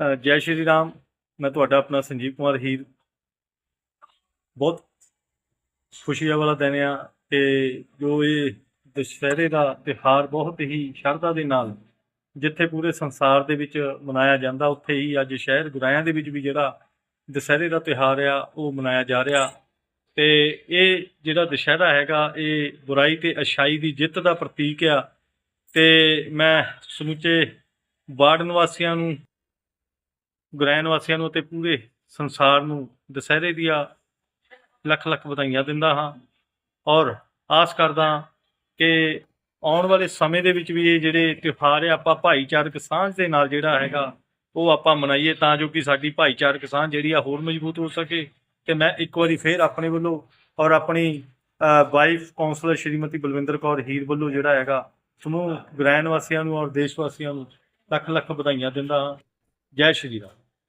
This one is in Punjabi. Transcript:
ਜੈ ਸ਼੍ਰੀ ਰਾਮ, ਮੈਂ ਤੁਹਾਡਾ ਆਪਣਾ ਸੰਜੀਵ ਕੁਮਾਰ ਹੀਰ। ਬਹੁਤ ਖੁਸ਼ੀ ਵਾਲਾ ਦਿਨ ਆ ਤੇ ਜੋ ਇਹ ਦੁਸਹਿਰੇ ਦਾ ਤਿਉਹਾਰ ਬਹੁਤ ਹੀ ਸ਼ਰਧਾ ਦੇ ਨਾਲ ਜਿੱਥੇ ਪੂਰੇ ਸੰਸਾਰ ਦੇ ਵਿੱਚ ਮਨਾਇਆ ਜਾਂਦਾ, ਉੱਥੇ ਹੀ ਅੱਜ ਸ਼ਹਿਰ ਗੁਰਾਇਆਂ ਦੇ ਵਿੱਚ ਵੀ ਜਿਹੜਾ ਦੁਸਹਿਰੇ ਦਾ ਤਿਉਹਾਰ ਆ, ਉਹ ਮਨਾਇਆ ਜਾ ਰਿਹਾ। ਤੇ ਇਹ ਜਿਹੜਾ ਦੁਸਹਿਰਾ ਹੈਗਾ, ਇਹ ਬੁਰਾਈ ਤੇ ਅਛਾਈ ਦੀ ਜਿੱਤ ਦਾ ਪ੍ਰਤੀਕ ਆ। ਤੇ ਮੈਂ ਸਮੁੱਚੇ ਵਾਰਡ ਨਿਵਾਸੀਆਂ ਨੂੰ ਗੁਰੈਨ ਵਾਸੀਆਂ ਨੂੰ ਅਤੇ ਪੂਰੇ ਸੰਸਾਰ ਨੂੰ ਦੁਸਹਿਰੇ ਦੀਆਂ ਲੱਖ ਲੱਖ ਵਧਾਈਆਂ ਦਿੰਦਾ ਹਾਂ ਔਰ ਆਸ ਕਰਦਾ ਕਿ ਆਉਣ ਵਾਲੇ ਸਮੇਂ ਦੇ ਵਿੱਚ ਵੀ ਇਹ ਜਿਹੜੇ ਤਿਉਹਾਰ ਆ ਆਪਾਂ ਭਾਈਚਾਰਕ ਸਾਂਝ ਦੇ ਨਾਲ ਜਿਹੜਾ ਹੈਗਾ, ਉਹ ਆਪਾਂ ਮਨਾਈਏ ਤਾਂ ਜੋ ਕਿ ਸਾਡੀ ਭਾਈਚਾਰਕ ਸਾਂਝ ਜਿਹੜੀ ਆ ਹੋਰ ਮਜ਼ਬੂਤ ਹੋ ਸਕੇ। ਤੇ ਮੈਂ ਇੱਕ ਵਾਰੀ ਫੇਰ ਆਪਣੇ ਵੱਲੋਂ ਔਰ ਆਪਣੀ ਵਾਈਫ ਕਾਉਂਸਲਰ ਸ਼੍ਰੀਮਤੀ ਬਲਵਿੰਦਰ ਕੌਰ ਹੀਰ ਵੱਲੋਂ ਜਿਹੜਾ ਹੈਗਾ, ਸਮੂਹ ਗੁਰੈਨ ਵਾਸੀਆਂ ਨੂੰ ਔਰ ਦੇਸ਼ ਵਾਸੀਆਂ ਨੂੰ ਲੱਖ ਲੱਖ ਵਧਾਈਆਂ ਦਿੰਦਾ ਹਾਂ। ਜੈ ਸ਼੍ਰੀ ਰਾਮ।